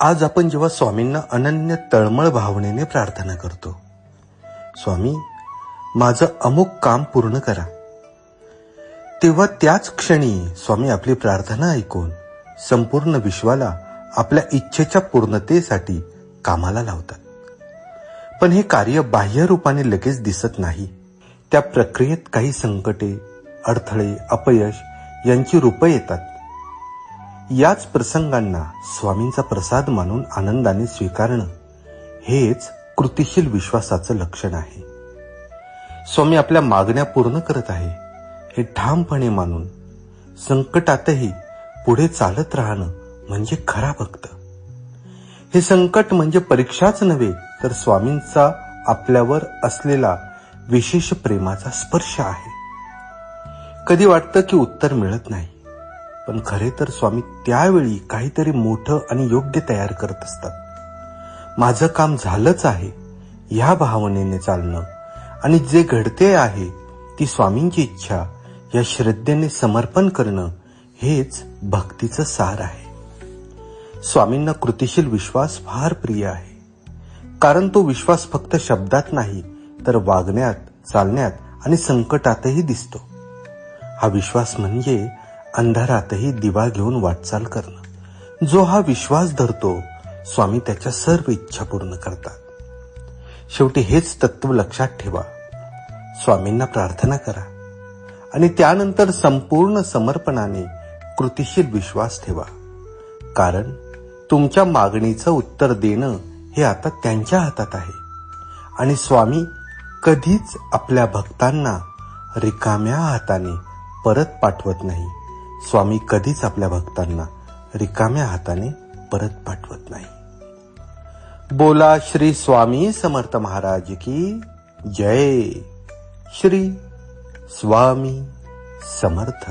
आज आपण जेव्हा स्वामींना अनन्य तळमळ भावनेने प्रार्थना करतो स्वामी माझं अमुक काम पूर्ण करा. तेव्हा त्याच क्षणी स्वामी आपली प्रार्थना ऐकून संपूर्ण विश्वाला आपल्या इच्छेच्या पूर्णतेसाठी कामाला लावतात. पण हे कार्य बाह्य रूपाने लगेच दिसत नाही. त्या प्रक्रियेत काही संकटे अडथळे अपयश यांची रूपं येतात. याच प्रसंगांना स्वामींचा प्रसाद मानून आनंदाने स्वीकारणं हेच कृतिशील विश्वासाचं लक्षण आहे. स्वामी आपल्या मागण्या पूर्ण करत आहे हे ठामपणे मानून संकटातही पुढे चालत राहणं म्हणजे खरा भक्त. हे संकट म्हणजे परीक्षाच नव्हे तर स्वामींचा आपल्यावर असलेला विशेष प्रेमाचा स्पर्श आहे. कधी वाटतं की उत्तर मिळत नाही? पण खरे तर स्वामी त्यावेळी काहीतरी मोठं आणि योग्य तयार करत असतात. माझं काम झालंच आहे ह्या भावनेने चालणं. आणि जे घडते आहे ती स्वामींची इच्छा या श्रद्धेने समर्पण करणं हेच भक्तीचं सार आहे. स्वामींना कृतिशील विश्वास फार प्रिय आहे. कारण तो विश्वास फक्त शब्दात नाही तर वागण्यात चालण्यात आणि संकटातही दिसतो. हा विश्वास म्हणजे अंधारातही दिवा घेऊन वाटचाल करणं. जो हा विश्वास धरतो स्वामी त्याच्या सर्व इच्छा पूर्ण करतात. शेवटी हेच तत्व लक्षात ठेवा. स्वामींना प्रार्थना करा. आणि त्यानंतर संपूर्ण समर्पणाने कृतिशील विश्वास ठेवा. कारण तुमच्या मागणीचं उत्तर देणं हे आता त्यांच्या हातात आहे. आणि स्वामी कधीच आपल्या भक्तांना रिकाम्या हाताने परत पाठवत नाही. स्वामी कधीच आपल्या भक्तांना रिकाम्या हाताने परत पाठवत नाही. बोला श्री स्वामी समर्थ महाराज की जय. श्री स्वामी समर्थ.